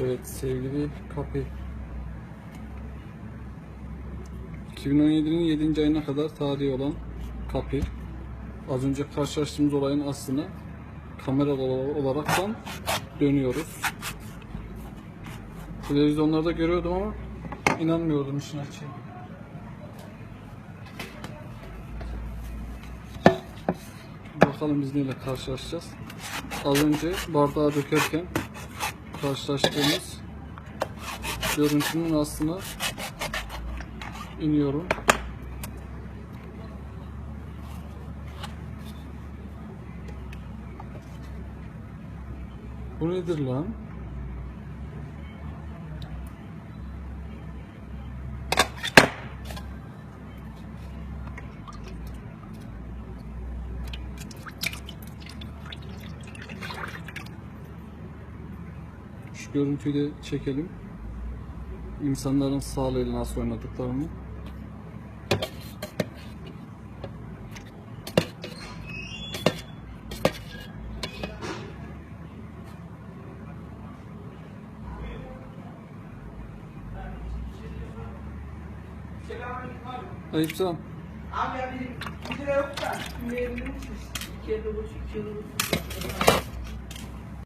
Evet sevgili kapı. 2017'nin 7. ayına kadar tarihi olan kapı. Az önce karşılaştığımız olayın aslına kamera olaraktan dönüyoruz. Televizyonlarda görüyordum ama inanmıyordum işin açığı. Bakalım biz neyle karşılaşacağız. Az önce bardağı dökerken karşılaştığımız görüntünün aslına iniyorum. Bu nedir lan? Görüntüyü de çekelim. İnsanların sağlığıyla nasıl oynadıklarını. Aleykümselam. Abi ya bir, bir lira yok da. Şimdi evlenmişiz. İki yılda boş, iki yılda boş.